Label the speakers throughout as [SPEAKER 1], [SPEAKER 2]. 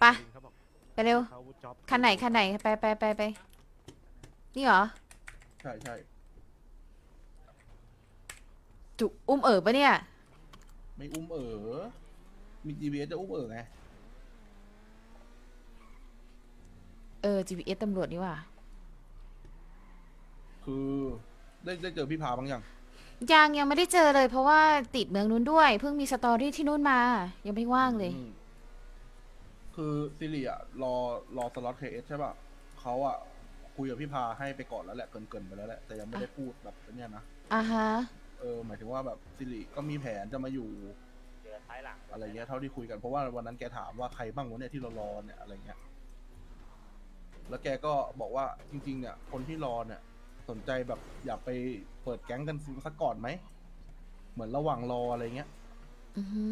[SPEAKER 1] ไป
[SPEAKER 2] เขาบอก
[SPEAKER 1] ไปเร็ว
[SPEAKER 2] เขาวุฒิจ็อบ
[SPEAKER 1] คันไหนคันไหนไปไปไปไปนี่เหรอ
[SPEAKER 3] ใช่ใช่
[SPEAKER 1] จุอุ้มเอ๋อปะเนี่ย
[SPEAKER 3] ไม่อุ้มเอ๋อมี GPS จะอุ้มเอ๋อไง
[SPEAKER 1] เออ GPS ตำรวจนี่หว่า
[SPEAKER 3] คือได้ได้เจอพี่พาบ้างยัง
[SPEAKER 1] ยังยังไม่ได้เจอเลย เพราะว่าติดเมืองนู้นด้วย เพิ่งมีสตอรี่ที่นู่นมา ยังไม่ว่างเลย
[SPEAKER 3] อืม คือซิริอะรอรอสล็อตเคเอสใช่ป่ะเขาอะคุยกับพี่พาให้ไปก่อนแล้วแหละเกินๆไปแล้วแหละแต่ยังไม่ได้พูดแบบเนี้ยนะ
[SPEAKER 1] อ่าฮะ
[SPEAKER 3] เออหมายถึงว่าแบบซิริก็มีแผนจะมาอยู่
[SPEAKER 2] เดือท้ายหลัง
[SPEAKER 3] อะไรเงี้ยเท่าที่คุยกันเพราะว่าวันนั้นแกถามว่าใครบ้างวะเนี่ยที่เรารอเนี่ยอะไรเงี้ยแล้วแกก็บอกว่าจริง ๆ เนี่ย คนที่รอเนี่ย สนใจแบบอยากไปเปิดแก๊งกันสักก่อนไหมเหมือนระหว่างรออะไรเงี้ย
[SPEAKER 1] อือฮึ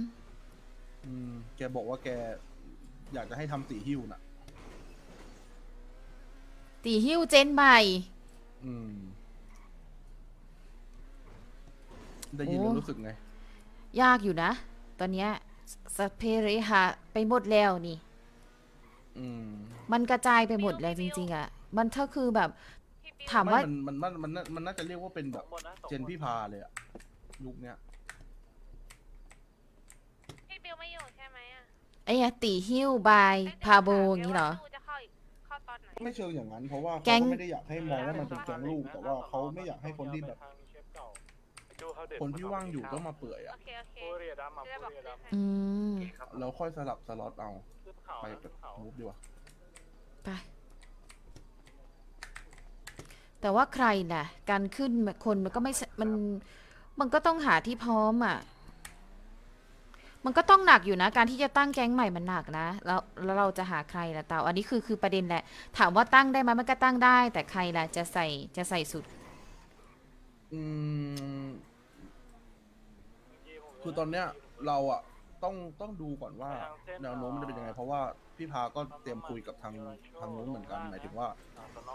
[SPEAKER 3] อืม แกบอกว่าแก อยากจะให้ทำสีหิ้วน่ะ
[SPEAKER 1] ตีหิ้วเจนใหม่
[SPEAKER 3] อืม ได้ยินแล้วรู้สึกไง
[SPEAKER 1] ยากอยู่นะ ตอนเนี้ยสพเปเรหะไปหมดแล้วนี่
[SPEAKER 3] อืม
[SPEAKER 1] มันกระจายไปหมดแล้วจริง ๆ อะ มันถ้าคือแบบ ถามว่า
[SPEAKER 3] ไมันมันมันมันมันน่าจะเรียกว่าเป็นแบบ เจนพี่พาเลยอะยุคเนี้ย
[SPEAKER 4] พี่บิวไม่อยู่ใช่ไหมอะ
[SPEAKER 1] ไอ้อะตีหิ้วบาย
[SPEAKER 4] เอ้ย
[SPEAKER 1] พาโบอย่างนี้เหรอ
[SPEAKER 4] ดี๋ยวว่าจะเข้าอีกเข้าตอนไหน
[SPEAKER 3] ไม่เชิงอย่างนั้น เพราะว่า
[SPEAKER 1] แก๊
[SPEAKER 3] เขา
[SPEAKER 1] ง
[SPEAKER 3] ก็ไม่ได้อยากให้มองว่ามันเป็นแก๊งลูก แต่ว่าเขาไม่อยากให้คนที่แบบ คนที่ว่างอยู่ต้องมาเปื่อย
[SPEAKER 4] โอ
[SPEAKER 3] อะ
[SPEAKER 4] เคโอเค
[SPEAKER 2] โอเรียดำมา
[SPEAKER 4] จะได้บอก
[SPEAKER 2] โอเรีย
[SPEAKER 4] เพื่อน
[SPEAKER 2] ดำ
[SPEAKER 4] ให้
[SPEAKER 1] อืม
[SPEAKER 3] แล้วค่อยสลับสล็อตเอา
[SPEAKER 2] ขึ้นเขา
[SPEAKER 3] ไป
[SPEAKER 2] ขึ้นเขา
[SPEAKER 3] มูฟดีกว่า
[SPEAKER 1] ไปแต่ว่าใครน่ะ การขึ้นคนมันก็ไม่สมันมันก็ต้องหาที่พร้อมอะ มันก็ต้องหนักอยู่นะ การที่จะตั้งแก๊งใหม่มันหนักนะ แล้วแล้วเราจะหาใครล่ะเตาอันนี้คือคือประเด็นแหละ ถามว่าตั้งได้ไหมมันก็ตั้งได้ แต่ใครล่ะจะใส่จะใส่สุด
[SPEAKER 3] อืมคือตอนเนี้ยเราอะต้องต้องดูก่อนว่าแนวโน้มมันจะเป็นยังไง เพราะว่าพี่พาก็เตรียมคุยกับทางทางนู้นเหมือนกันหมายถึงว่า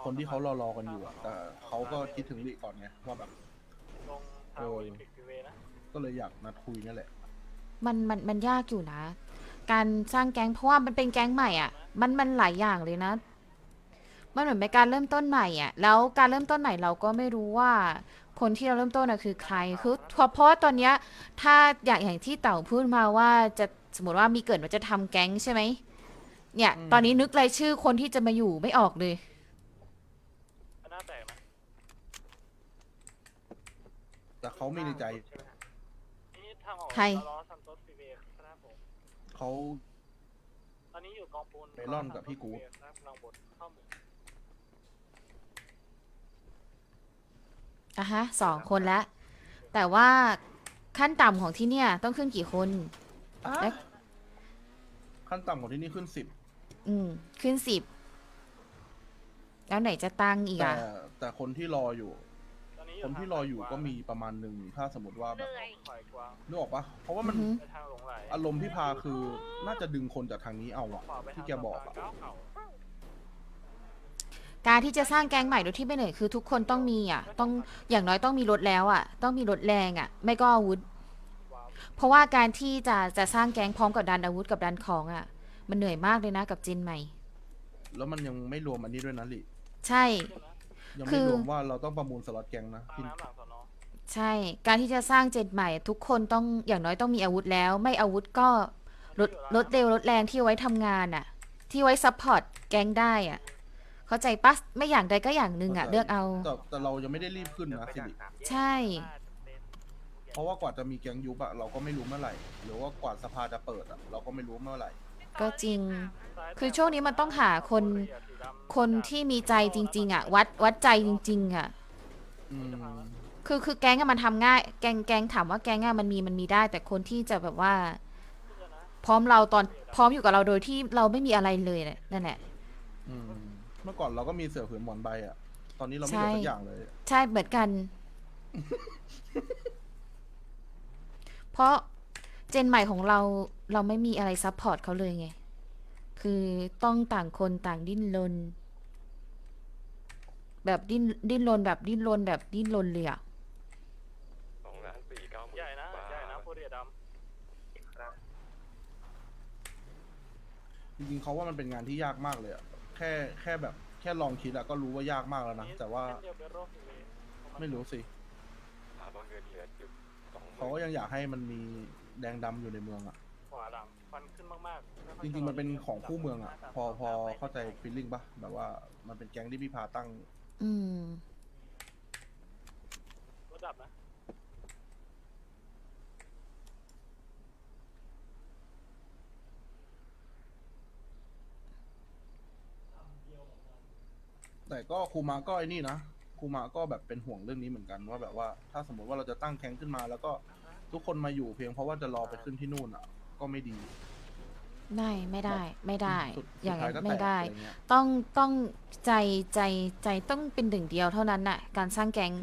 [SPEAKER 3] คนที่เขารอรอกันอยู่อะแต่เขาก็คิดถึงลิก่อนไงว่าแบบ
[SPEAKER 2] โอลิมปิกฟิเวย์นะ
[SPEAKER 3] ก็เลยอยากนัดคุยนั่นแหละ
[SPEAKER 1] มันมันมันยากอยู่นะ การสร้างแก๊งเพราะว่ามันเป็นแก๊งใหม่อะ มันมันหลายอย่างเลยนะ มันเหมือนเป็นการเริ่มต้นใหม่อะ แล้วการเริ่มต้นใหม่เราก็ไม่รู้ว่าคนที่เราเริ่มต้นน่ะคือใคร คือเพราะเพราะว่าตอนเนี้ยถ้าอย่างอย่างที่เต่าพูดมาว่าจะสมมติว่ามีเกิดว่าจะทำแก๊งใช่ไหม เนี่ย
[SPEAKER 3] อืม
[SPEAKER 1] ตอนนี้นึกรายชื่อคนที่จะมาอยู่ไม่ออกเลย
[SPEAKER 2] หน้าแตกนะ
[SPEAKER 3] แต่เขามีในใจ
[SPEAKER 2] นี่ทางออก
[SPEAKER 1] ใคร
[SPEAKER 2] ล้อซันโตสฟิเวย์ครับผม
[SPEAKER 3] เขา
[SPEAKER 2] ตอนนี้อยู่กองปูน
[SPEAKER 3] เมลอนกับพี่กู๊ด
[SPEAKER 2] ครับลองบดเข้าหมู่
[SPEAKER 1] อะฮะสองคนแล้วแต่ว่าขั้นต่ำของที่เนี่ยต้องขึ้นกี่คนเอ๊ะ
[SPEAKER 3] ขั้นต่ำของที่นี่ขึ้นสิบ
[SPEAKER 1] อืม ขึ้นสิบ แล้วไหนจะตั้งอีก
[SPEAKER 3] แต่
[SPEAKER 1] อะ
[SPEAKER 3] แต่คนที่รออยู่
[SPEAKER 2] ตอนนี้
[SPEAKER 3] คนที่รออยู่ก็มีประมาณหนึ่งถ้าสมมติว่า
[SPEAKER 4] เห
[SPEAKER 3] แบบ
[SPEAKER 4] นื่อย
[SPEAKER 2] ฝ่ายกวาง
[SPEAKER 3] นึกออกปะเพราะว่ามัน
[SPEAKER 1] อือฮึ
[SPEAKER 2] ไปทางหลงไหล
[SPEAKER 3] อารมณ์พี่พาคือน่าจะดึงคนจากทางนี้เอาอะ
[SPEAKER 2] ขวาไปทาง
[SPEAKER 3] ที่แกบอกอะ
[SPEAKER 2] สะพานก้าวเขา
[SPEAKER 1] การที่จะสร้างแก๊งใหม่โดยที่ไม่เหนื่อยคือทุกคนต้องมีอะ ต้องอย่างน้อยต้องมีรถแล้วอะ ต้องมีรถแรงอะ ไม่ก็อาวุธ เพราะว่าการที่จะจะสร้างแก๊งพร้อมกับดันอาวุธกับดันของอะ มันเหนื่อยมากเลยนะกับจินใหม่
[SPEAKER 3] แล้วมันยังไม่รวมอันนี้ด้วยนะลิ
[SPEAKER 1] ใช่
[SPEAKER 3] ยัง
[SPEAKER 1] คื
[SPEAKER 3] ไม่
[SPEAKER 1] อ
[SPEAKER 3] รวมว่าเราต้องประมูลสล็อตแกงนะ
[SPEAKER 2] ทาง
[SPEAKER 3] พี่
[SPEAKER 2] น้ำหลังสอนอ
[SPEAKER 1] ใช่ การที่จะสร้างเจนใหม่ ทุกคนต้องอย่างน้อยต้องมีอาวุธแล้ว ไม่อาวุธก็รถรถเร็วรถแรงที่เอาไว้ทำงานอะ ที่ไว้ซัพพอร์ตแก๊งได้อะ เข้าใจปะไม่อย่างใดก็อย่างหนึ่งอะ เลือกเอา
[SPEAKER 3] แต่แต่เรายังไม่ได้รีบขึ้นนะสิริ
[SPEAKER 1] ใช่
[SPEAKER 3] เพราะว่ากว่าจะมีแกงยุบอะเราก็ไม่รู้เมื่อไหร่ หรือว่ากว่าสภาจะเปิดอะเราก็ไม่รู้เมื่อไหร่
[SPEAKER 1] ก็จริง คือช่วงนี้มันต้องหาคน คนที่มีใจจริง ๆ อะ วัดวัดใจจริง ๆ อะ
[SPEAKER 3] อืม
[SPEAKER 1] คือคือแก๊งอะมันทำง่าย แก๊งแก๊งถามว่าแก๊งอะมันมีมันมีได้ แต่คนที่จะแบบว่า พร้อมเราตอนพร้อมอยู่กับเราโดยที่เราไม่มีอะไรเลยน่ะนั่นแหละ
[SPEAKER 3] อืมเมื่อก่อนเราก็มีเสือผืนหมอนใบอะตอนนี้เราไม่เหลือ
[SPEAKER 1] ใช่
[SPEAKER 3] สักอย่างเลย
[SPEAKER 1] ใช่เหมือนกัน เพราะ เจนใหม่ของเราเราไม่มีอะไรซัพพอร์ตเขาเลยไง คือต้องต่างคนต่างดิ้นรน แบบดิ้นดิ้นรนแบบดิ้นรนแบบดิ้นรนเลยอะ
[SPEAKER 5] สองล้านสี่เก้าหมื่น
[SPEAKER 2] ใหญ่นะ
[SPEAKER 5] บาท
[SPEAKER 2] ใหญ่นะโพเรียด
[SPEAKER 3] ริงๆเขาว่ามันเป็นงานที่ยากมากเลยอะแค่แค่แบบแค่ลองคิดอะก็รู้ว่ายากมากแล้วนะแต่ว่า
[SPEAKER 2] เส้นเดียวเบโรฟรีเวย์
[SPEAKER 3] ไม่รู้สิ
[SPEAKER 5] ถามว่าเงินเหลือจุดสองห
[SPEAKER 3] เขาก็
[SPEAKER 5] มื่น
[SPEAKER 3] ยังอยากให้มันมี แดงดำอยู่ในเมืองอะ
[SPEAKER 2] ขวาหลังฟันขึ้นมากๆ
[SPEAKER 3] จริงๆมันเป็นของคู่เมืองอะพอพอเข้าใจฟีลลิ่งปะแบบว่ามันเป็นแก๊งที่พี่พาตั้ง
[SPEAKER 1] อืม
[SPEAKER 2] รถดับนะ
[SPEAKER 3] แต่ก็ครูมาก็ไอ้นี่นะครูมาก็แบบเป็นห่วงเรื่องนี้เหมือนกันว่าแบบว่า ถ้าสมมติว่าเราจะตั้งแก๊งขึ้นมาแล้วก็ ทุกคนมาอยู่เพียงเพราะว่าจะรอไปขึ้นที่นู่นอะ ก็ไม่ดี
[SPEAKER 1] ไม่ไม่ได้ไม่ได้
[SPEAKER 3] สุด
[SPEAKER 1] อย่าง
[SPEAKER 3] สุดท้
[SPEAKER 1] นั้น
[SPEAKER 3] ก็
[SPEAKER 1] ไม่
[SPEAKER 3] แตก
[SPEAKER 1] ได้
[SPEAKER 3] อะไรเงี้ย
[SPEAKER 1] ต้องต้องใจใจใจต้องเป็นหนึ่งเดียวเท่านั้นน่ะ การสร้างแก๊ง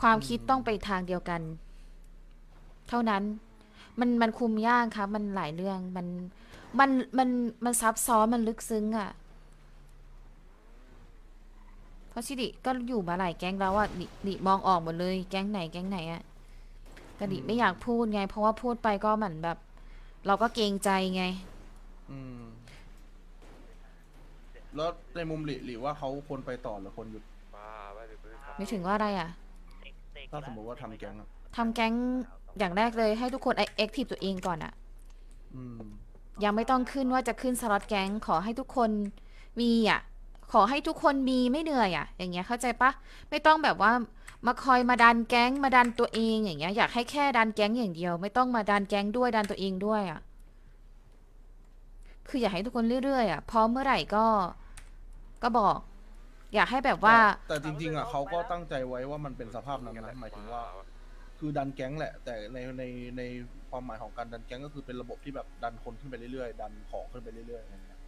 [SPEAKER 1] ความคิดต้องไปทางเดียวกัน เท่านั้น มันมันคุมยากครับมันหลายเรื่องมันมันมันมันซับซ้อนมันลึกซึ้งอะ เพราะชิดิก็อยู่มาหลายแก๊งแล้วอะดิดิมองออกหมดเลย แก๊งไหนแก๊งไหนอะ แต่ดิไม่อยากพูดไง เพราะว่าพูดไปก็เหมือนแบบ เราก็เกรงใจไง
[SPEAKER 3] อืม แล้วในมุมหลีหลีว่าเขาควรไปต่อหรือควรหยุด
[SPEAKER 5] บ้าว่าจะซื้อขับ
[SPEAKER 1] ไม่ถึงว่าอะไรอะ
[SPEAKER 3] ถ้าสมมติว่าทำแก๊งอะ
[SPEAKER 1] ทำแก๊งอย่างแรกเลยให้ทุกคนแอคทีฟตัวเองก่อนอะ
[SPEAKER 3] อืม
[SPEAKER 1] ยังไม่ต้องขึ้นว่าจะขึ้นสล็อตแก๊งขอให้ทุกคนมีอะขอให้ทุกคนมีไม่เหนื่อยอะอย่างเงี้ยเข้าใจปะไม่ต้องแบบว่า มาคอยมาดันแก๊งมาดันตัวเองอย่างเงี้ยอยากให้แค่ดันแก๊งอย่างเดียว ไม่ต้องมาดันแก๊งด้วยดันตัวเองด้วยอะคืออยากให้ทุกคนเรื่อยๆอะพร้อมเมื่อไหร่ก็ก็บอก อยากให้แบบว่า
[SPEAKER 3] แต่แต่จริงๆอะเขาก็ตั้งใจไว้ว่ามันเป็นสภาพนั้นนะหมายถึงว่า คือดันแก๊งแหละ แต่ในในในความหมายของการดันแก๊งก็คือเป็นระบบที่แบบดันคนขึ้นไปเรื่อยๆ ดันของขึ้นไปเรื่อยๆอะไรเงี้ย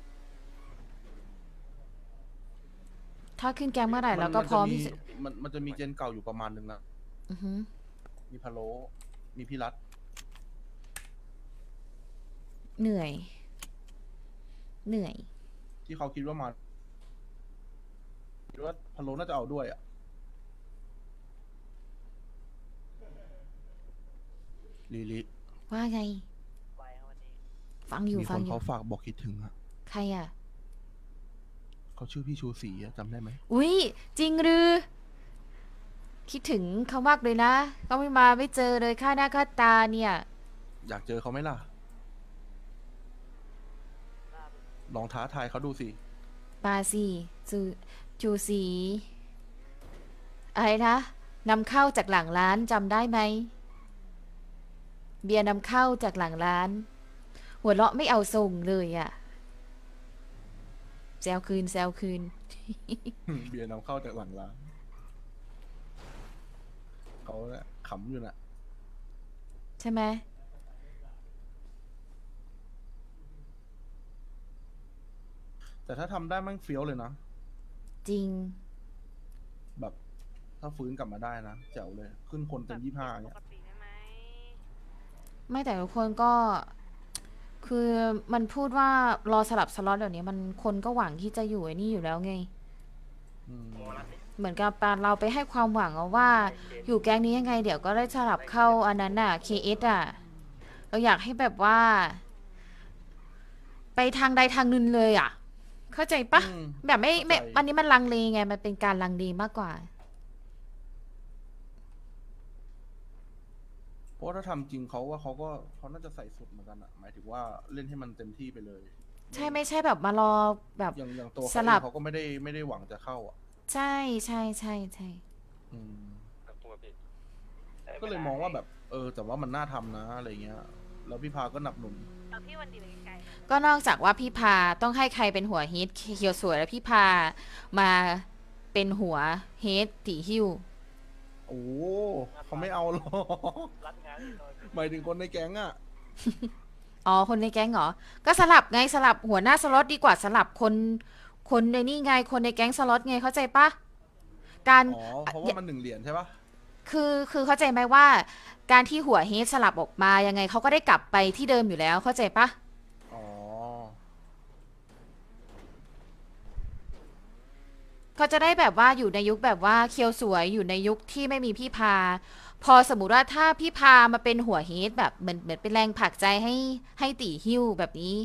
[SPEAKER 1] ถ้าขึ้นแก๊งเมื่อไหร่เราก็
[SPEAKER 3] น
[SPEAKER 1] พร้อม
[SPEAKER 3] จะ
[SPEAKER 1] ที่จะ
[SPEAKER 3] มันมันจะมีเจนเก่าอยู่ประมาณหนึ่งนะ
[SPEAKER 1] อือหือ
[SPEAKER 3] มีพะโล้มีพี่รัต
[SPEAKER 1] เหนื่อย เหนื่อย
[SPEAKER 3] ที่เขาคิดว่ามาคิดว่าพะโล้น่าจะเอาด้วยอะลิลิ
[SPEAKER 1] ว่าไง ฟังอยู่
[SPEAKER 3] มีค
[SPEAKER 1] ฟัง
[SPEAKER 3] น
[SPEAKER 1] อยู่
[SPEAKER 3] เขาฝากบอกคิดถึงอะ
[SPEAKER 1] ใครอะ
[SPEAKER 3] เขาชื่อพี่ชูศรีอะจำได้ไหม
[SPEAKER 1] อุ้ยจริงหรือ คิดถึงเขามากเลยนะเขาไม่มาไม่เจอเลยค่าหน้าค่าตาเนี่ย
[SPEAKER 3] อยากเจอเขาไหมล่ะ ลองท้าทายเขาดูสิ
[SPEAKER 1] ปาสีจูจูสีอะไรนะนำเข้าจากหลังร้านจำได้ไหม เบียร์นำเข้าจากหลังร้าน หัวเราะไม่เอาส่งเลยอะ แซวคืนแซวคืน
[SPEAKER 3] เบียร์นำเข้าจากหลังร้านเขาเนี่ยขำอยู่น่ะ
[SPEAKER 1] ใช่ไหม
[SPEAKER 3] แต่ถ้าทำได้มั่งเฟี้ยวเลยนะ
[SPEAKER 1] จริง
[SPEAKER 3] แบบถ้าฟื้นกลับมาได้นะแจ๋วเลย ขึ้นคนเป็นยี่ห้า
[SPEAKER 4] ป
[SPEAKER 3] เนี่ย
[SPEAKER 4] กติได้ไหม
[SPEAKER 1] ไม่แต่ทุกคนก็ คือมันพูดว่ารอสลับสล็อตเดี๋ยวนี้มันคนก็หวังที่จะอยู่ไอ้นี่อยู่แล้วไง
[SPEAKER 3] อืม
[SPEAKER 1] เหมือนกับเราไปให้ความหวังเอาว่า อยู่แก๊งนี้ยังไง เดี๋ยวก็ได้สลับเข้าอันนั้นน่ะ KS อะ เราอยากให้แบบว่า ไปทางใดทางหนึงเลยอะ เข้าใจปะ
[SPEAKER 3] อืม
[SPEAKER 1] แบบไม่ไม่
[SPEAKER 3] เข้าใจ
[SPEAKER 1] อันนี้มันลังเลไง มันเป็นการลังเลมากกว่า
[SPEAKER 3] เพ ราะว่าถ้าทำจริงเขาว่าเขาก็เขาน่าจะใส่สุดเหมือนกันอะหมายถึงว่าเล่นให้มันเต็มที่ไปเลย
[SPEAKER 1] ใช่ไม่ใช่แบบมารอแบบ
[SPEAKER 3] อย่างอย่างตัว
[SPEAKER 1] ส
[SPEAKER 3] เขา
[SPEAKER 1] ลั
[SPEAKER 3] เอบ งเขาก็ไม่ได้ไม่ได้หวังจะเข้าอะ
[SPEAKER 1] ใช่ใช่ใช่ใช่
[SPEAKER 3] อืม
[SPEAKER 5] กับตัวผิด
[SPEAKER 3] ก็เลยมองว่าแบบ เออ แต่ว่ามันน่าทำนะอะไรเงี้ย แล้วพี่พาก็หนับหนุน
[SPEAKER 4] เอาพี่วันดีไปไกล
[SPEAKER 1] ก็นอกจากว่าพี่พาต้องให้ใครเป็นหัวเฮดเคียวสวยแล้วพี่พามาเป็นหัวเฮดตีหิ้ว
[SPEAKER 3] โอ้เขาไม่เอาหรอก
[SPEAKER 2] รัดงานอีกหน่อย
[SPEAKER 3] หมายถึงคนในแก๊งอะ
[SPEAKER 1] อ๋อ คนในแก๊งเหรอ ก็สลับไงสลับหัวหน้าสล็อตดีกว่าสลับคน คนในนี่ไงคนในแก๊งสล็อตไงเข้าใจปะการ
[SPEAKER 3] อ๋อ เพราะว่ามันหนึ่งเหรียญใช่ปะ
[SPEAKER 1] คือคือเข้าใจไหมว่า การที่หัวเฮดสลับออกมายังไงเขาก็ได้กลับไปที่เดิมอยู่แล้วเข้าใจปะ
[SPEAKER 3] อ๋อ
[SPEAKER 1] เขาจะได้แบบว่าอยู่ในยุคแบบว่าเคียวสวยอยู่ในยุคที่ไม่มีพี่พา พอสมมุติว่าถ้าพี่พามาเป็นหัวเฮดแบบเหมือนเหมือนเป็นแรงผลักใจให้ให้ตีหิ้วแบบนี้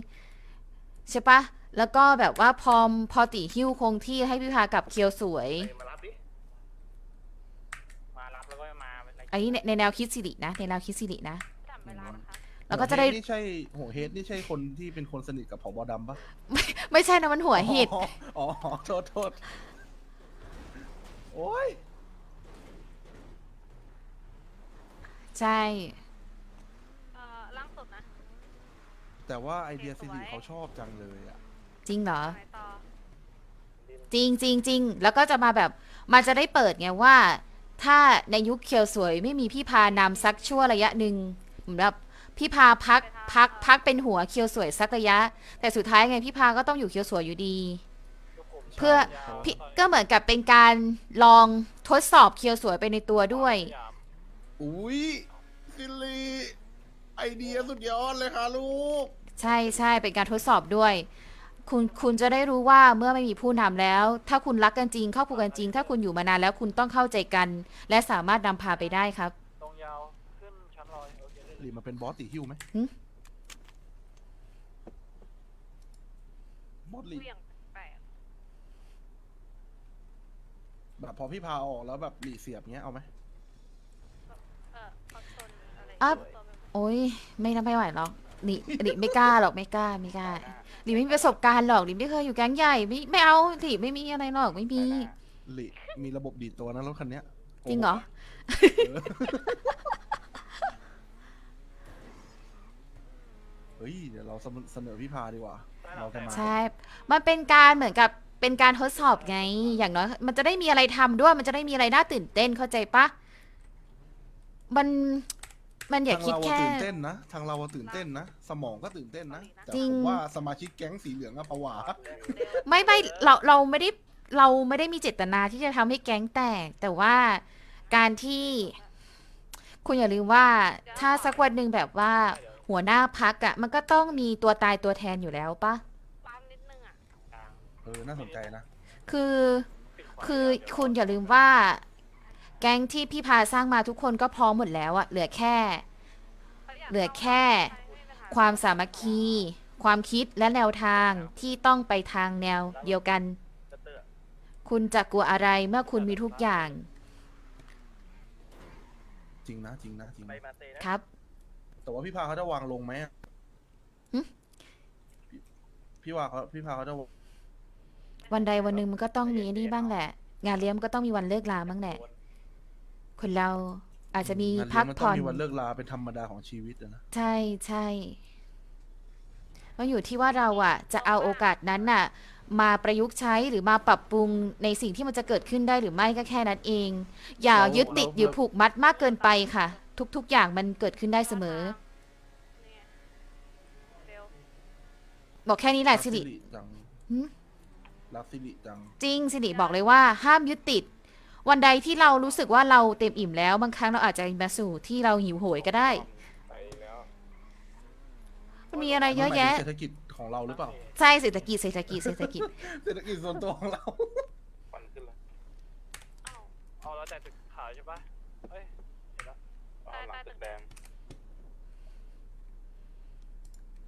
[SPEAKER 1] ใช่ปะแล้วก็แบบว่าพอมพอตีหิ้วคงที่ให้พี่พากับเคียวสวย
[SPEAKER 2] มารับดิ มารับแล้วก็มาเป็นไร
[SPEAKER 1] อันนี้ในในแนวคิดสิรินะในแนวคิดสิรินะ
[SPEAKER 4] จำเวลานะคะ
[SPEAKER 1] แล้วก็จะได้
[SPEAKER 3] หัวเฮนี่ใช่หัวเฮดนี่ใช่คนที่เป็นคนสนิทกับผบดำปะ
[SPEAKER 1] ไม่ใช่นะมันหัวเห็ด
[SPEAKER 3] อ๋ออ๋อ โทษโทษ โอ้ย
[SPEAKER 1] ใช่
[SPEAKER 4] เอ่อล่างสุดนะ
[SPEAKER 3] แต่ว่าไอเดีย
[SPEAKER 4] ส
[SPEAKER 3] สิ
[SPEAKER 4] วย
[SPEAKER 3] ริเขาชอบจังเลยอะ
[SPEAKER 1] จริงเหรอ
[SPEAKER 4] ไหนต่อ
[SPEAKER 1] จริงจริงจริงแล้วก็จะมาแบบ มันจะได้เปิดไงว่า ถ้าในยุคเคียวสวยไม่มีพี่พานำสักชั่วระยะหนึ่งเหมือนแบบพี่พาพักพักพักเป็นหัวเคียวสวยสักระยะ แต่สุดท้ายไงพี่พาก็ต้องอยู่เคียวสวยอยู่ดี เพื่อพี่ก็เหมือนกับเป็นการลองทดสอบเคียวสวยไปในตัวด้วย
[SPEAKER 3] อุ้ยสิริไอเดียสุดยอดเลยค่ะลูก
[SPEAKER 1] ใช่ใช่เป็นการทดสอบด้วย คุณคุณจะได้รู้ว่าเมื่อไม่มีผู้นำแล้ว ถ้าคุณรักกันจริงครอบครัวกันจริง ถ้าคุณอยู่มานานแล้วคุณต้องเข้าใจกัน และสามารถนำพาไปได้ครับ
[SPEAKER 2] ตรงยาวขึ้นชั้นลอยโอเคได้
[SPEAKER 3] หรือมาเป็นบอสตีฮิวไหม
[SPEAKER 1] หึ
[SPEAKER 3] บอสลี
[SPEAKER 4] เวี่ยงแปลก
[SPEAKER 3] แบบพอพี่พาออกแล้วแบบหลีเสียบเงี้ยเอาไหม
[SPEAKER 4] เออคอนโซลอะไร
[SPEAKER 1] อะ
[SPEAKER 4] ตัวแบบ
[SPEAKER 1] โอ้ยไม่น่าไม่ไหวหรอกหลิหลิไม่กล้าหรอกไม่กล้าไม่กล้าหลิไม่มีประสบการณ์หรอกหลิไม่เคยอยู่แก๊งใหญ่ไม่ไม่เอาหลิไม่มีอะไรหรอกไม่มี
[SPEAKER 3] หลีมีระบบดีดตัวนะรถคันเนี้ย
[SPEAKER 1] จริงเหรอ
[SPEAKER 3] เออเฮ้ยเดี๋ยวเราเสนอพี่พาดีกว่าเราจะมา
[SPEAKER 1] ใช่ มันเป็นการเหมือนกับ เป็นการทดสอบไง อย่างน้อย มันจะได้มีอะไรทำด้วย มันจะได้มีอะไรน่าตื่นเต้นเข้าใจปะมันมันอย่า
[SPEAKER 3] ทาง
[SPEAKER 1] คิด
[SPEAKER 3] เราอะ
[SPEAKER 1] แค่
[SPEAKER 3] ตื่นเต้นนะ ทางเราอะตื่นเต้นนะ สมองก็ตื่นเต้นนะ แต่
[SPEAKER 1] จริ
[SPEAKER 3] ผ
[SPEAKER 1] ง
[SPEAKER 3] มว่าสมาชิกแก๊งสีเหลืองอะผวา
[SPEAKER 1] ไม่ไม่เราเราไม่ได้เราไม่ได้มีเจตนาที่จะทำให้แก๊งแตก แต่ว่าการที่ คุณอย่าลืมว่าถ้าสักวันหนึ่งแบบว่าหัวหน้าพักอะมันก็ต้องมีตัวตายตัวแทนอยู่แล้วปะ
[SPEAKER 4] ปั๊มนิดนึงอะ
[SPEAKER 3] เออน่าสนใจนะ
[SPEAKER 1] คือคือคุณอย่าลืมว่า แก๊งที่พี่พาสร้างมาทุกคนก็พร้อมหมดแล้วอะเหลือแค่
[SPEAKER 4] ขาอยาก
[SPEAKER 1] เหลือแค่
[SPEAKER 4] ใช้ไม่เป็นไร
[SPEAKER 1] ความสามัคคี ความคิดและแนวทางที่ต้องไปทางแนวเดียวกัน
[SPEAKER 2] จะเตอร์
[SPEAKER 1] คุณจะกลัวอะไรเมื่อคุณมีทุกอย่าง
[SPEAKER 3] จริงนะจริงนะจริง
[SPEAKER 2] ไปมาเตนะครับ
[SPEAKER 3] แต่ว่าพี่พาเขาจะวางลงไหมอะ
[SPEAKER 1] หึ
[SPEAKER 3] พี่พี่ว่าเขาพี่พาเขาจะ วาง
[SPEAKER 1] วันใดวันหนึ่งมันก็ต้องมีไอ้นี่บ้างแหละ งานเลี้ยงมันก็ต้องมีวันเลิกลาบ้างแหละ คนเราอาจจะมี
[SPEAKER 3] งานเลี้ยง
[SPEAKER 1] พัก
[SPEAKER 3] มันต้
[SPEAKER 1] ผ่
[SPEAKER 3] อ
[SPEAKER 1] องน
[SPEAKER 3] มีวันเลิกลาเป็นธรรมดาของชีวิตอะนะ
[SPEAKER 1] ใช่ใช่มันอยู่ที่ว่าเราอะ จะเอาโอกาสนั้นน่ะ มาประยุกต์ใช้หรือมาปรับปรุงในสิ่งที่มันจะเกิดขึ้นได้หรือไม่ก็แค่นั้นเอง อย่ายึดติดอยู่ผูกมัดมากเกินไปค่ะ ทุก ๆ อย่างมันเกิดขึ้นได้เสมอ
[SPEAKER 4] เนี่ยเบล
[SPEAKER 1] บอกแค่นี้แหละสิริ
[SPEAKER 3] จัง
[SPEAKER 1] หึ
[SPEAKER 3] รักสิริจัง
[SPEAKER 1] จริงสิริบอกเลยว่าห้ามยึดติด วันใดที่เรารู้สึกว่าเราเต็มอิ่มแล้ว บางครั้งเราอาจจะมาสู่ที่เราหิวโหยก็ได้
[SPEAKER 5] ไปแล้ว
[SPEAKER 1] มันมีอะไรเยอะแยะ
[SPEAKER 3] เศรษฐกิจของเราหรือเปล่า
[SPEAKER 1] ใช่เศรษฐกิจเศรษฐกิจเศรษฐกิจ
[SPEAKER 3] เศรษฐกิจส่วนตัวของเรา
[SPEAKER 5] ควันขึ้นแล้ว
[SPEAKER 4] อ้าว
[SPEAKER 2] เอาแล้วแต่ตึกขาวใช่ปะเอ้ยเห็นแล้ว
[SPEAKER 5] เอาหลังตึกแดง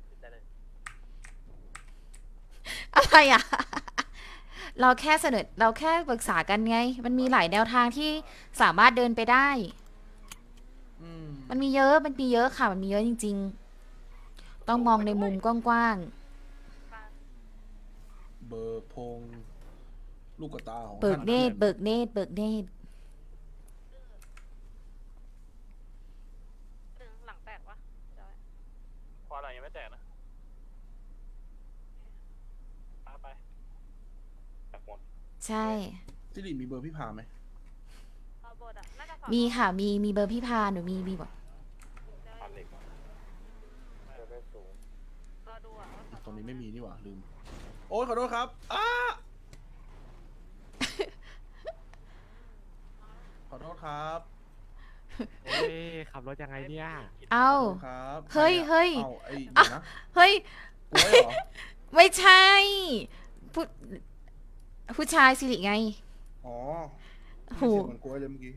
[SPEAKER 2] ติดได้เลย
[SPEAKER 1] อะไรอะ เราแค่เสนอเราแค่ปรึกษากันไง มันมีหลายแนวทางที่สามารถเดินไปได้
[SPEAKER 3] อืม
[SPEAKER 1] มันมีเยอะ มันมีเยอะค่ะ มันมีเยอะจริง ๆ ต้องมองในมุมกว้าง
[SPEAKER 4] บ้าน
[SPEAKER 3] เบิกพง ลูกกระตาของ
[SPEAKER 1] ๆ เบิก
[SPEAKER 3] ท่า
[SPEAKER 1] เนตรเบิกเนตรเบิกเนตร
[SPEAKER 4] หนึ่งหลังแตกวะจอย
[SPEAKER 2] ควาหลังยังไม่แตกนะพาไป
[SPEAKER 5] จากหมด
[SPEAKER 1] ใช่
[SPEAKER 3] สิริมีเบอร์พี่พาไหม
[SPEAKER 4] เอาบทอะน่าจะสอน
[SPEAKER 1] มีค่ะ มี มีเบอร์พี่พาหนูมี มีบอก
[SPEAKER 5] ผ่านเหล็กจะได้สูง
[SPEAKER 4] รอดูอะว่าสอน
[SPEAKER 3] ตรงนี้ไม่มีนี่หว่าลืม โอ้ยขอโทษครับอ้าขอโทษครับ
[SPEAKER 6] เฮ้ยขับรถยังไงเนี่ย
[SPEAKER 1] เอ้า
[SPEAKER 3] ขอโทษครับ
[SPEAKER 1] เฮ้ยเฮ้ย
[SPEAKER 3] เอาไอ้เดี๋ยวนะ
[SPEAKER 1] เฮ้ย
[SPEAKER 3] กล้วยเหรอ
[SPEAKER 1] ไม่ใช่ผู้ ผู้ชายสิริไง
[SPEAKER 3] อ๋อ
[SPEAKER 1] โห
[SPEAKER 3] เสียงเหมือนกล้วยเลยเมื่อกี้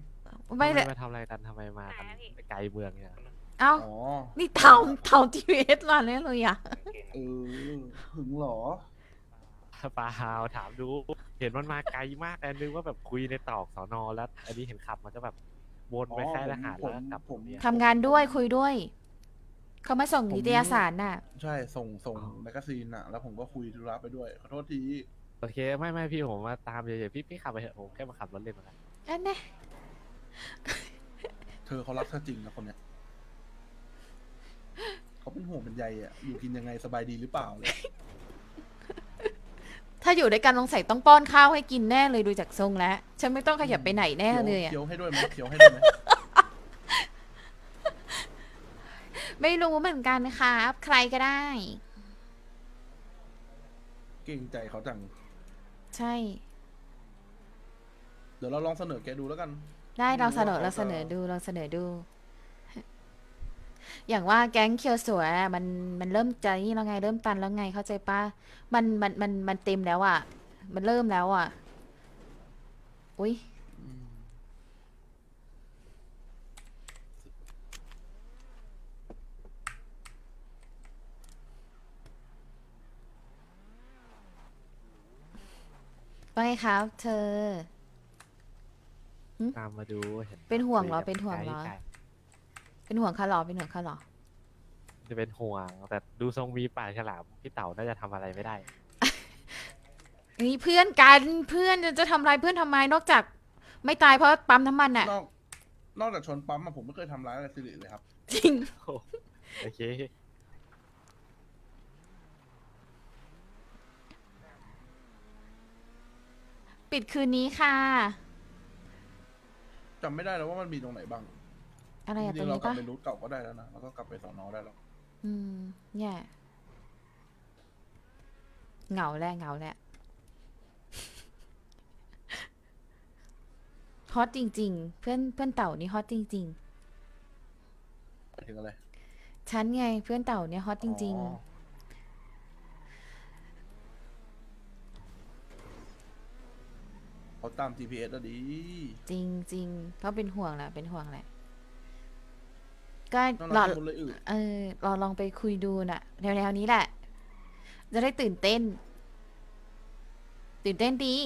[SPEAKER 1] ไม่เลย
[SPEAKER 6] มาทำอะไรกันทำไมมากันไกลเมืองเนี่ย
[SPEAKER 1] เอ้า
[SPEAKER 3] อ๋อ
[SPEAKER 1] นี่ทำทำทีวีเอสมาแน่เลยอะ
[SPEAKER 3] เออ หึงเหรอ
[SPEAKER 6] เปล่าถามดู เห็นมันมาไกลมากแต่นึกว่าแบบคุยในตอกสอนอแล้ว อันนี้เห็นขับมันก็แบบวนไปค่ายทหาร
[SPEAKER 3] ผม
[SPEAKER 6] แล้วก็กลับ
[SPEAKER 3] ผม
[SPEAKER 6] เนี่ย
[SPEAKER 1] ทำงานด้วยคุยด้วย เขามาส่งนิตยสารน่ะ
[SPEAKER 3] ใช่ ส่งส่งแมกกาซีนอะแล้วผมก็คุยธุระไปด้วย ขอโทษที
[SPEAKER 6] โอเคไม่ไม่พี่ผมมาตามเฉยๆพี่พี่ขับไปเถอะผมแค่มาขับรถเล่นเหมือนกัน
[SPEAKER 1] อันนี้
[SPEAKER 3] เธอเขารักเธอจริงนะคนเนี้ยเขาเป็นห่วงเป็นใยอะอยู่กินยังไงสบายดีหรือเปล่าเลย
[SPEAKER 1] ถ้าอยู่ด้วยกันสงสัยต้องป้อนข้าวให้กินแน่เลยดูจากทรงแล้วฉันไม่ต้องขยับไปไหนแน่เลยอะ
[SPEAKER 3] เคี้ยวให้ด้วยไหมเคี้ยวให้ด้วยไหม
[SPEAKER 1] ไม่รู้เหมือนกันครับ ใครก็ได้
[SPEAKER 3] เก่งใจเขาจัง
[SPEAKER 1] ใช่
[SPEAKER 3] เดี๋ยวเราลองเสนอแกดูแล้วกัน
[SPEAKER 1] ได้
[SPEAKER 3] ไม่รู้
[SPEAKER 1] เราเสนอ
[SPEAKER 3] ว่า
[SPEAKER 1] เรา
[SPEAKER 3] เขา
[SPEAKER 1] เสนอ
[SPEAKER 3] จะ
[SPEAKER 1] ดูเราเสนอดู อย่างว่าแก๊งเคียวสวยอะมันมันเริ่มใจนี่แล้วไงเริ่มตันแล้วไงเข้าใจปะมันมันมันมันเต็มแล้วอะ มันเริ่มแล้วอะ อุ้ย ไปครับ เธอ
[SPEAKER 6] ตามมาดูเห็น
[SPEAKER 1] เป็นห่วงเหรอ
[SPEAKER 6] คุยกับ
[SPEAKER 1] เป็นห่วงเหรอ
[SPEAKER 6] ไกด์
[SPEAKER 1] เป็นห่วงเขาเหรอเป็นห่วงเขาเหรอ
[SPEAKER 6] ๆจะเป็นห่วง แต่ดูทรงมีป่ากฉลามพี่เต่าน่าจะทำอะไรไม่ได้
[SPEAKER 1] นี่เพื่อนกันเพื่อนจะจะทำร้ายเพื่อนทำไมนอกจาก ไม่ตายเพราะปั๊มน้ำมันอะ
[SPEAKER 3] นอกนอกจากชนปั๊มอะผมไม่เคยทำร้ายอะไรสิริเลยครับ
[SPEAKER 1] จริง
[SPEAKER 6] โอเค
[SPEAKER 1] ปิดคืนนี้ค่ะ
[SPEAKER 3] จำไม่ได้แล้วว่ามันมีตรงไหนบ้าง
[SPEAKER 1] อะไร
[SPEAKER 3] จ
[SPEAKER 1] อะต
[SPEAKER 3] ริ
[SPEAKER 1] รง
[SPEAKER 3] งๆเรา
[SPEAKER 1] นี้
[SPEAKER 3] กลับ
[SPEAKER 1] ปะ
[SPEAKER 3] ไปรูทเก่าก็ได้แล้วนะแล้วก็กลับไปสอนอได้แล้ว
[SPEAKER 1] อืมเนี่ยเหงาแหละเหงาแหละฮอตจริง ๆ เพื่อนเพื่อนเต่านี่ฮอตจริง
[SPEAKER 3] ไปถึงอะไร
[SPEAKER 1] ๆ ฉันไงเพื่อนเต่าเนี่ยฮอตจริง
[SPEAKER 3] อ๋ เขาตาม GPS อะดี
[SPEAKER 1] ๆจริงจริงๆเขาเป็นห่วงแหละเป็นห่วงแหละ ก็
[SPEAKER 3] ต้อง
[SPEAKER 1] รอ
[SPEAKER 3] รักที่คนเลยอื่น
[SPEAKER 1] เออลองลองไปคุยดูน่ะแนวๆนี้แหละ จะได้ตื่นเต้น ตื่นเต้นดี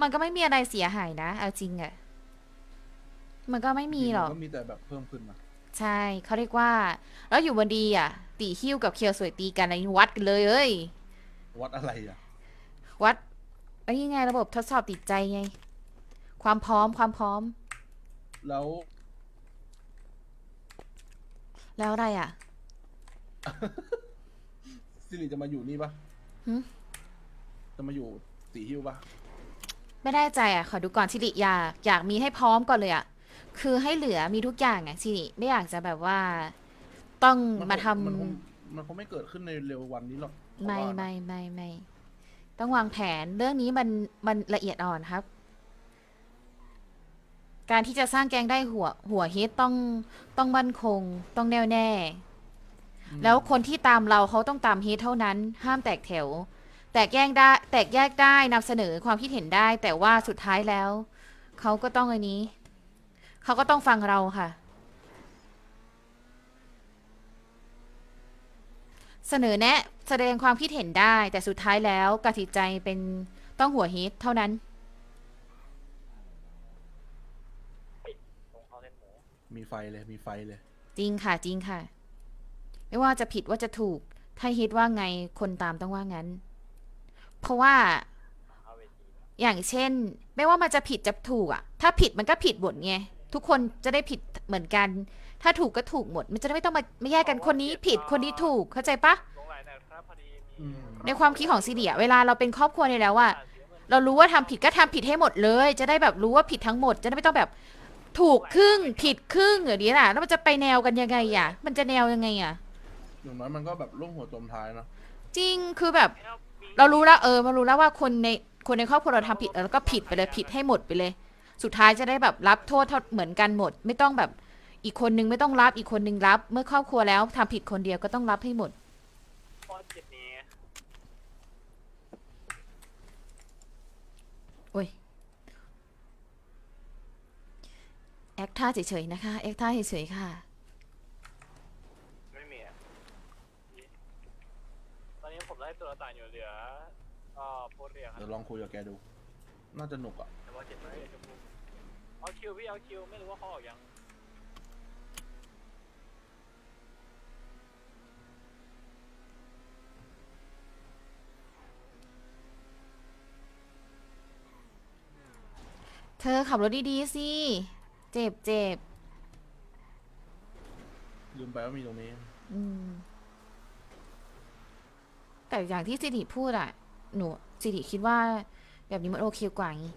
[SPEAKER 1] มันก็ไม่มีอะไรเสียหายนะเอาจริงอะมันก็ไม่มีหรอก
[SPEAKER 3] ก็มีแต่แบบเพิ่มขึ้นมา
[SPEAKER 1] ใช่เขาเรียกว่า แล้วอยู่บนดีอะ ตีฮิ้วกับเคียวสวยตีกันในวัดกันเลยเอ้ย
[SPEAKER 3] วัดอะไรอะ
[SPEAKER 1] วัด ไอ้ยังไงระบบทดสอบติดใจไง ความพร้อมความพร้อม
[SPEAKER 3] แล้ว
[SPEAKER 1] แล้วอะไรอะ
[SPEAKER 3] สิริจะมาอยู่นี่ปะ
[SPEAKER 1] หึ
[SPEAKER 3] จะมาอยู่สีฮิ้วปะ
[SPEAKER 1] ไม่แน่ใจอะ ขอดูก่อนสิริอยากอยากมีให้พร้อมก่อนเลยอะ คือให้เหลือมีทุกอย่างอะสิริไม่อยากจะแบบว่า ต้อง
[SPEAKER 3] น
[SPEAKER 1] มา
[SPEAKER 3] คง
[SPEAKER 1] ทำ
[SPEAKER 3] มันคงมันคงไม่เกิดขึ้นในเร็ววันนี้หรอกเพราะ
[SPEAKER 1] ไม่
[SPEAKER 3] ว่านะ
[SPEAKER 1] ไม่ไม่ไม่ ต้องวางแผนเรื่องนี้มันมันละเอียดอ่อนครับ การที่จะสร้างแกงได้หัวหัวฮิตต้องต้องมั่นคง ต้องแน่วแน่
[SPEAKER 3] อืม
[SPEAKER 1] แล้วคนที่ตามเราเขาต้องตามฮิตเท่านั้น ห้ามแตกแถว แตกแยกได้ แตกแยกได้นำเสนอความคิดเห็นได้ แต่ว่าสุดท้ายแล้ว เขาก็ต้องอันนี้ เขาก็ต้องฟังเราค่ะ เสนอแนะแสดงความคิดเห็นได้ แต่สุดท้ายแล้วกตัดสินใจเป็นต้องหัวฮิตเท่านั้น
[SPEAKER 2] ตรงเข้าเส้นหมู
[SPEAKER 3] มีไฟเลยมีไฟเลย
[SPEAKER 1] จริงค่ะจริงค่ะ ไม่ว่าจะผิดว่าจะถูก ถ้าฮิตว่าไงคนตามต้องว่างั้น เพราะว่า
[SPEAKER 2] เข้าเวที
[SPEAKER 1] อย่างเช่น ไม่ว่ามันจะผิดจะถูกอะถ้าผิดมันก็ผิดหมดไงทุกคนจะได้ผิดเหมือนกัน ถ้าถูกก็ถูกหมด มันจะได้ไม่ต้องมาไม่แยกกันคนนี้ผิดคนนี้ถูกเข้าใจปะ
[SPEAKER 2] ลงไหลหน่อยครับพอดี
[SPEAKER 3] อื
[SPEAKER 2] มี
[SPEAKER 3] ม
[SPEAKER 1] ในความคิดของซีเดียเวลาเราเป็นครอบครัวเนี่ยแล้วอะเรารู้ว่าทำผิดก็ทำผิดให้หมดเลย จะได้แบบรู้ว่าผิดทั้งหมด จะได้ไม่ต้องแบบถูกครึ่งผิดครึ่งอย่างนี้น่ะแล้วมันจะไปแนวกันยังไงอะมันจะแนวยังไงอะ
[SPEAKER 3] อย่างน้อยมันก็แบบร่วมหัวจมท้ายเนอะ
[SPEAKER 1] จริงคือแบบ เรารู้แล้วเออมารู้แล้วว่าคนในคนในครอบครัวเราทำผิดเออแล้วก็ผิดไปเลยผิดให้หมดไปเลย สุดท้ายจะได้แบบรับโทษเท่าเหมือนกันหมด ไม่ต้องแบบ อีกคนนึงไม่ต้องรับอีกคนนึงรับ เมื่อครอบครัวแล้วทำผิดคนเดียวก็ต้องรับให้หมด
[SPEAKER 2] พอจิตนี้
[SPEAKER 1] โอ้ย แอคท่าเฉยๆนะคะ แอคท่าเฉยๆค่ะ
[SPEAKER 2] ไม่มีอะตอนนี้ผมไล่ตัวต่างอยู่เหลือเอ่ก็โพสเรียครั
[SPEAKER 3] เดี๋
[SPEAKER 2] บ
[SPEAKER 3] ยวลองคุยกับแกดู น่าจะหนุกอะ
[SPEAKER 2] แต่ว่าเจ็ดเลยเอาคิวพี่เอาคิวไม่รู้ว่าเขาออกยัง
[SPEAKER 1] เธอขับรถดีๆสิ เจ็บเจ็บ
[SPEAKER 3] ลืมไปว่ามีตรงนี้
[SPEAKER 1] อืม แต่อย่างที่สิริพูดอะหนูสิริคิดว่า แบบนี้มันโอเคกว่างี้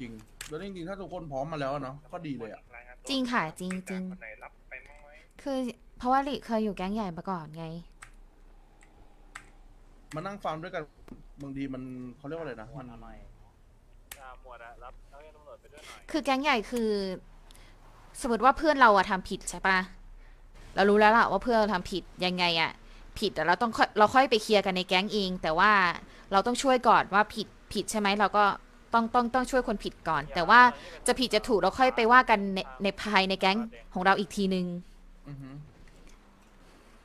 [SPEAKER 3] จริง แล้วจริงๆถ้าทุกคนพร้อมมาแล้วอะเนาะก็ดีเลยอะ
[SPEAKER 1] จริงค่ะ จริงจริง
[SPEAKER 5] คนไหนรับไปมั้งไหม
[SPEAKER 1] คือ เพราะว่าลิเคยอยู่แก๊งใหญ่มาก่อนไง
[SPEAKER 3] มานั่งฟังด้วยกันบางทีมันเขาเรียกว่าอะไรนะมัน
[SPEAKER 2] อ่าหม วดอะรับนักเรียนตำรวจไปด้วยหน่อย
[SPEAKER 1] คือแก๊งใหญ่คือ สมมติว่าเพื่อนเราอะทำผิดใช่ปะเรารู้แล้วล่ะว่าเพื่อนเราทำผิดยังไงอะผิดแต่เราต้องค่อยเราค่อยไปเคลียร์กันในแก๊งเอง แต่ว่าเราต้องช่วยก่อนว่าผิดผิดใช่ไหมเราก็ต้องต้องต้องช่วยคนผิดก่อน แต่ว่าจะผิดจะถูกเราค่อยไปว่ากันในในภายในแก๊งของเราอีกทีนึง
[SPEAKER 3] อือหือ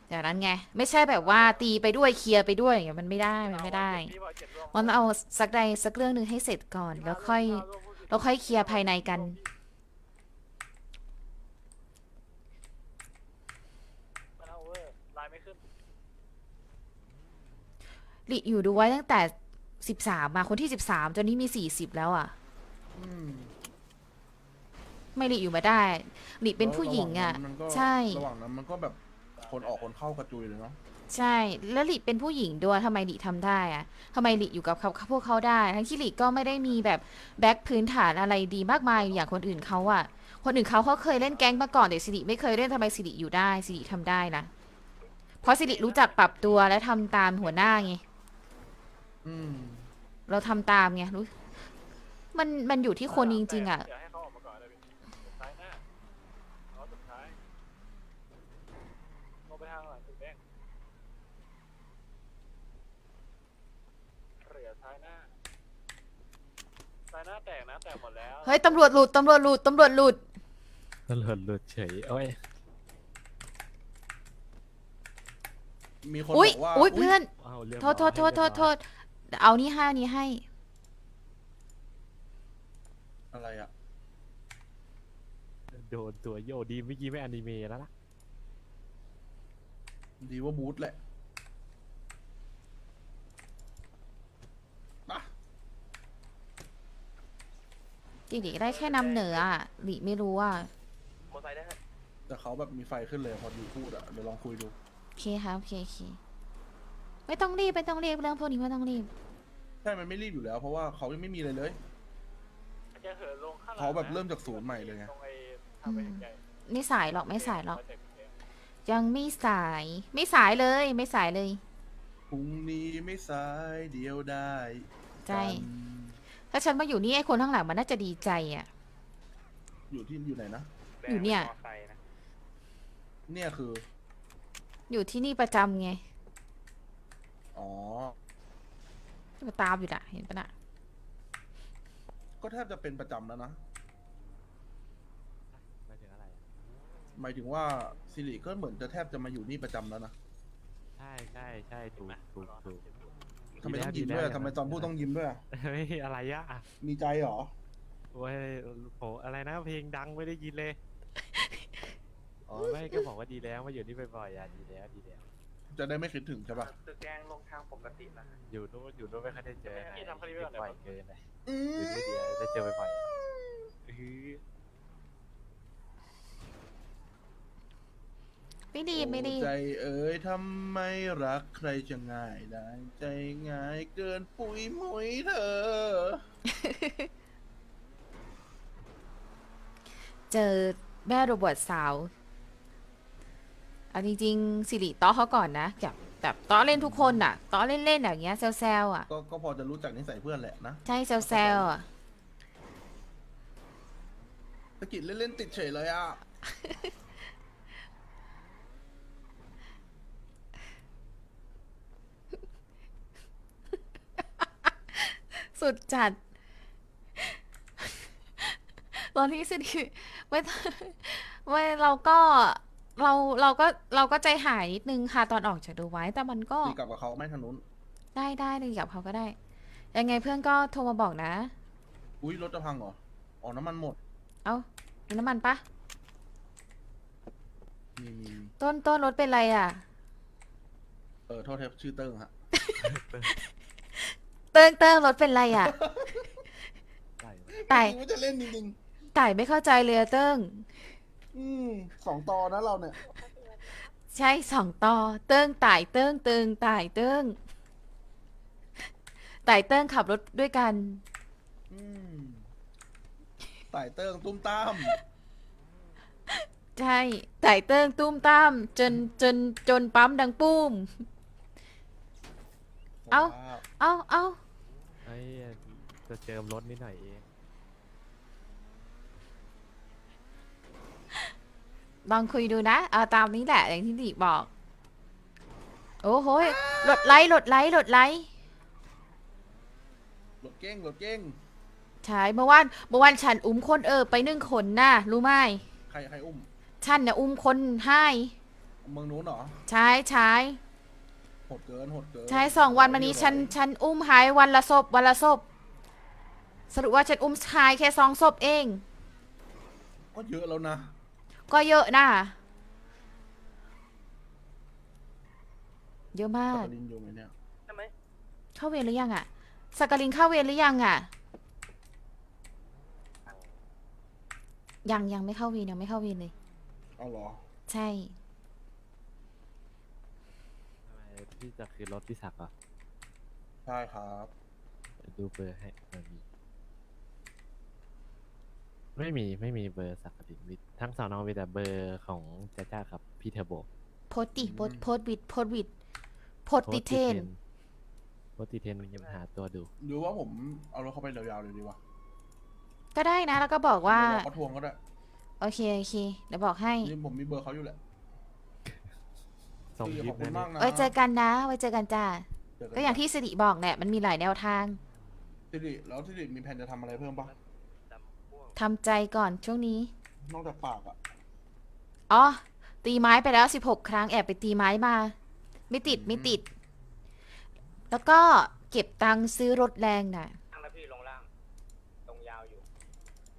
[SPEAKER 1] อย่างนั้นไง ไม่ใช่แบบว่าตีไปด้วยเคลียร์ไปด้วยอย่างเงี้ยมันไม่ได้มันไม่ได้
[SPEAKER 2] พี่บอกเจ็ดร่วม
[SPEAKER 1] มันต้องเอาสักใดสักเรื่องหนึ่งให้เสร็จก่อน แล้วค่อยเราค่อยเคลียร์ภายในกัน
[SPEAKER 2] มันเอาเวอร์ไลน์ไม่ขึ้น
[SPEAKER 1] ลิอยู่ดูไว้ตั้งแต่สิบสามมาคนที่สิบสามจนนี้มีสี่สิบแล้วอะ
[SPEAKER 3] อืม
[SPEAKER 1] ไม่ลิอยู่มาได้ลิเป็นผู้หญิงอะ
[SPEAKER 3] แล้วรว่านั้นมันก็
[SPEAKER 1] ใช่
[SPEAKER 3] ระหว่างนั้นมันก็แบบ คนออกคนเข้ากระจุยเลยเนาะ
[SPEAKER 1] ใช่ แล้วลิเป็นผู้หญิงด้วยทำไมลิทำได้อะทำไมลิอยู่กับเขาพวกเขาได้ ทั้งที่ลิก็ไม่ได้มีแบบแบ็คพื้นฐานอะไรดีมากมายอย่างคนอื่นเขาอะคนอื่นเขาเขาเคยเล่นแก๊งมาก่อนแต่สิริไม่เคยเล่นทำไมสิริอยู่ได้สิริทำได้นะ เพราะสิริรู้จักปรับตัวและทำตามหัวหน้าไง
[SPEAKER 3] อืม
[SPEAKER 1] เราทำตามไงรู้ มันมันอยู่ที่คนจริงๆอะ
[SPEAKER 2] เดี๋ยวให้เขาออกมาก่อนเลยพี่สุดท้ายหน้าเอาสุดท้ายลงไปทางหลังตึกแดงเหลือท้ายหน้าท้ายห น้าแตกนะแตกหมดแล้ว
[SPEAKER 1] เฮ้ยตำรวจหลุดตำรวจหลุดตำรวจหลุด
[SPEAKER 6] ตำรวจหลุดเฉยโอ้ย
[SPEAKER 3] มีคน
[SPEAKER 1] อุ้ย
[SPEAKER 3] บอกว่า
[SPEAKER 1] อุ้ยเพื่อน
[SPEAKER 6] เอาเรียบ
[SPEAKER 1] โท
[SPEAKER 6] ร้อ
[SPEAKER 1] ษ
[SPEAKER 6] ย
[SPEAKER 1] โทษโทษโทษโท
[SPEAKER 6] เรียบร้อย
[SPEAKER 1] ษเอานี่ให้เอานี้ให้
[SPEAKER 3] อะไรอะ
[SPEAKER 6] โดนตัวโยดีเมื่อกี้ไม่อนิเมะแล้วล่ะ
[SPEAKER 3] ดีว่าบูธแหละปะ
[SPEAKER 1] ดิดิได้แค่นำเหนืออะหลีไม่รู้อะ
[SPEAKER 2] โมไซค์ได้
[SPEAKER 3] แต่เขาแบบมีไฟขึ้นเลยพอดีพูดอะเดี๋ยวลองคุยดู
[SPEAKER 1] โอเคครับโอเคโอเคไม่ต้องรีบไม่ต้องรีบเรื่องพวกนี้ไม่ต้องรีบ
[SPEAKER 3] ใช่มันไม่รีบอยู่แล้ว เพราะว่าเขายังไม่มีอะไรเลย
[SPEAKER 2] จะเหินลงข้างหลัง
[SPEAKER 3] เขาแบบเริ่มจากศูนย์ใหม่เลยไง
[SPEAKER 2] ตรงไอ้ทางไปใหญ่
[SPEAKER 1] ไม่สายหรอกไม่สายหรอก ยังไม่สาย ไม่สายเลยไม่สายเลย
[SPEAKER 3] พรุ่งนี้ไม่สายเดียวได้
[SPEAKER 1] ใช่
[SPEAKER 3] กัน
[SPEAKER 1] ถ้าฉันมาอยู่นี่ไอ้คนข้างหลังมันน่าจะดีใจอะ
[SPEAKER 3] อยู่ที่อยู่ไหนนะ
[SPEAKER 1] อยู่เนี่ย
[SPEAKER 5] มอไซค์นะ
[SPEAKER 3] เนี่ยคือ
[SPEAKER 1] อยู่ที่นี่ประจำไง
[SPEAKER 3] อ๋อ
[SPEAKER 1] มาตามอยู่น่ะ เห็นปะน่ะ
[SPEAKER 3] ก็แทบจะเป็นประจำแล้วนะ
[SPEAKER 6] หมายถึงอะไรอะ
[SPEAKER 3] หมายถึงว่าสิริก็เหมือนจะแทบจะมาอยู่นี่ประจำแล้วนะ
[SPEAKER 6] ใช่ใช่ใช่ถูกถูกถูก
[SPEAKER 3] ทำไมต้อง
[SPEAKER 6] ดี
[SPEAKER 3] ยิ้ม
[SPEAKER 6] แล้ว
[SPEAKER 3] ด้วย
[SPEAKER 6] ดีแล้ว
[SPEAKER 3] ทำไมตอนพูดต้องยิ้มด้วยอะ
[SPEAKER 6] เฮ้ยอะไรอะ
[SPEAKER 3] มีใจเหรอ
[SPEAKER 6] โอ้ยโหอะไรนะเพลงดังไม่ได้ยินเลยอ๋อไม่ก็บอกว่าดีแล้วมาอยู่นี่บ่อยๆอะดีแล้วดีแล้ว
[SPEAKER 3] จะได้ไม่คิดถึงใช่ปะ
[SPEAKER 5] ตึกแดงลงทางปกตินะ
[SPEAKER 6] อยู่นู้นอยู่นู้นไม่ค่อยได้เจอ
[SPEAKER 2] พี่ทำคดีไว้ก่อนเดี๋ยว
[SPEAKER 6] บ่อยเกินเลย
[SPEAKER 3] อื
[SPEAKER 6] อยู่
[SPEAKER 3] ม
[SPEAKER 6] นี่เดียวได้เจอบ่อยๆอะอื้อ
[SPEAKER 1] ไม่รีบไม่รีบ
[SPEAKER 3] ใจเอ๋ยทำไมรักใครจะง่ายได้ใจง่ายเกินปุยมุยเธอ
[SPEAKER 1] เจอแม่โรบอทสาวเอาจริงๆสิริต้อเขาก่อนนะแบบแบบต้อเล่นทุกคนอะต้อเล่นๆอย่างเงี้ยแซวๆอะ
[SPEAKER 3] ก็ก็พอจะรู้จักนิสัยเพื่อนแหละนะ
[SPEAKER 1] ใช่แซวๆอะ
[SPEAKER 3] ตะกิดเล่นๆติดเฉยเลยอะ
[SPEAKER 1] สุดจัด ตอนที่สิริไม่ไม่เราก็เราเราก็เราก็ใจหายนิดนึงค่ะตอนออกจากดูไว้ แต่มันก็
[SPEAKER 3] ตีกลับกับเขาไม่ทางนู้น
[SPEAKER 1] ได้ได้เลยกับเขาก็ได้ ยังไงเพื่อนก็โทรมาบอกนะ
[SPEAKER 3] อุ้ยรถจะพังเหรออ๋อน้ำมันหมด
[SPEAKER 1] เอามีน้ำมันปะ
[SPEAKER 3] มีมีมี
[SPEAKER 1] ต้นต้นรถเป็นไรอะ
[SPEAKER 3] เออโทษเทปชื่อเติ้งฮะ
[SPEAKER 1] เติ้งเติ้งรถเป็นไรอะ
[SPEAKER 6] ได้
[SPEAKER 1] ไต่
[SPEAKER 3] จริงๆว่าจะเล่นจริง
[SPEAKER 1] ไต่ไม่เข้าใจเลยอะเติ้ง
[SPEAKER 3] ๆอืมสองตอนะเราเนี่ย
[SPEAKER 1] ใช่สองต่อ เติ้งไต่เติ้งเติ้งไต่เติ้งไต่เติ้งขับรถด้วยกัน
[SPEAKER 3] อืมไต่เติ้งตุ้มตาม
[SPEAKER 1] ใช่ไต่เติ้งตุ้มตาม จนจนจนปั๊มดังปุ้ม เอ้า
[SPEAKER 3] ว้ว
[SPEAKER 1] เอาเอา
[SPEAKER 6] ไอ้จะเจิมรถนิดหน่อยเอง
[SPEAKER 1] ลองคุยดูนะเอาตามนี้แหละอย่างที่ดิบอก โอ้โหยรถไลท์รถไลท์รถไลท์
[SPEAKER 3] รถเก้งรถเก้ง
[SPEAKER 1] ใช่เมื่อวานเมื่อวานฉันอุ้มคนเออไปนึ่งคนน่ะรู้ไหม
[SPEAKER 3] ใครใครอุ้ม
[SPEAKER 1] ฉันเนี่ยอุ้มคนให้
[SPEAKER 3] เมืองนู้นเหรอ
[SPEAKER 1] ใช่ใช่
[SPEAKER 3] โหดเกินโหดเกิน
[SPEAKER 1] ใช่สองวันมานี้ฉันฉันอุ้มหายวันละศพวันละศพสรุปว่าฉันอุ้มชายแค่สองศพเอง
[SPEAKER 3] ก็เยอะแล้วนะ
[SPEAKER 1] ก็เยอะนะเยอะมา
[SPEAKER 3] สั
[SPEAKER 1] ก
[SPEAKER 3] กลินอยู่ไหมเนี่ย
[SPEAKER 2] ใช่ไหม
[SPEAKER 1] เข้าเวรหรือยังอะสกกลินเข้าเวรหรือยังอะ ยังยังไม่เข้าเวรยังไม่เข้าเวรเลย
[SPEAKER 3] เอาเหรอ
[SPEAKER 1] ใช่
[SPEAKER 6] ทำไมพี่จะคืนรถพี่ศักดิ์เหรอ
[SPEAKER 3] ใช่ครับ
[SPEAKER 6] เดี๋ยวดูเบอร์ให้มันมี ไม่มีไม่มีเบอร์สักกดินมีทั้งสอนอมีแต่เบอร์ของจ้าจ้ากับพี่เทอร์โบ
[SPEAKER 1] โพสต์ติโพสต์โพสต์วิดโพสต์วิดโพสต์ติเทน
[SPEAKER 6] โพสต์ติเทนมันยังหาตัวดู
[SPEAKER 3] หรือว่าผมเอารถเข้าไปยาวๆเลยดีวะ
[SPEAKER 1] ก็ได้นะ แล้วก็บอกว่า
[SPEAKER 3] เดี๋ยวเราก็ทวงก็ได้
[SPEAKER 1] โอเค โอเค เดี๋ยวบอกให้
[SPEAKER 3] นี่ผมมีเบอร์เขาอยู่แหละ
[SPEAKER 6] ส่ง
[SPEAKER 3] พี่
[SPEAKER 6] คลิ
[SPEAKER 3] ข
[SPEAKER 6] ป
[SPEAKER 3] อบคุณ
[SPEAKER 6] นะ
[SPEAKER 3] มากนะ
[SPEAKER 1] ไว้เจอกันนะ ไว้เจอกันจ้า
[SPEAKER 3] เจน
[SPEAKER 1] ก็อย่างที่สิริบอกแหละ มันมีหลายแนวทาง
[SPEAKER 3] สิริแล้วสิริมีแผนจะทำอะไรเพิ่มปะ
[SPEAKER 1] ทำใจก่อนช่วงนี้
[SPEAKER 3] นอกจากปากอะ
[SPEAKER 1] อ๋อ ตีไม้ไปแล้วสิบหกครั้งแอบไปตีไม้มา ไม่ติดไม่ติด แล้วก็เก็บตังค์ซื้อรถแรงน่ะ
[SPEAKER 5] ล่างแล้วพี่ลงล่าง ตรงยาวอยู่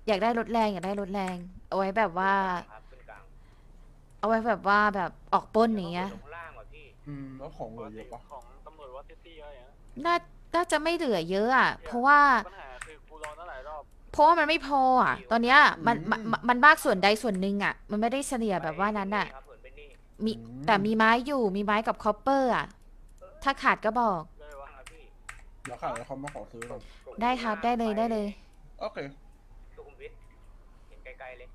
[SPEAKER 1] อยากได้รถแรง อยากได้รถแรง เอาไว้แบบว่า
[SPEAKER 5] ครับขึ้นกลาง
[SPEAKER 1] เอาไว้แบบว่าแบบออกปล้นอย่างเงี้ย
[SPEAKER 5] ลงล่างว่ะพี่
[SPEAKER 3] อืมแล้วของเห
[SPEAKER 2] ป
[SPEAKER 3] ลือกเย
[SPEAKER 2] ติ
[SPEAKER 3] อะปะ
[SPEAKER 2] ของตำรวจวัดซิตี้ก็อย่างเงี้ย
[SPEAKER 1] น่าน่าจะไม่เหลือเยอะอะ เพราะว่า
[SPEAKER 2] ปัญหาคือกูรอตั้งหลายรอบ
[SPEAKER 1] เพราะว่ามันไม่พออะ ตอนเนี้ยมันมันมันมันมากส่วนใดส่วนหนึ่งอะ มันไม่ได้เฉลี่ยแบบว่านั้นอะ
[SPEAKER 5] ครับเหินไปนี่
[SPEAKER 1] มีแต่มีไม้อยู่มีไม้กับคอปเปอร์อะ ถ้าขาดก็บอก
[SPEAKER 2] เลยวะ
[SPEAKER 5] ล่างแล้วพี่
[SPEAKER 3] เดี๋ยวขาดแล้วเขามาขอซื้อหน่อย
[SPEAKER 1] ได้ครับได้เลยได้เลย
[SPEAKER 3] โอเค
[SPEAKER 5] สุขุมวิทเห็นไกลๆเลย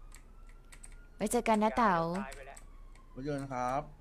[SPEAKER 1] ไว้เจอกันนะเต๋า
[SPEAKER 5] ซ้ายไปแล้ว
[SPEAKER 3] ไว้เจอกันครับ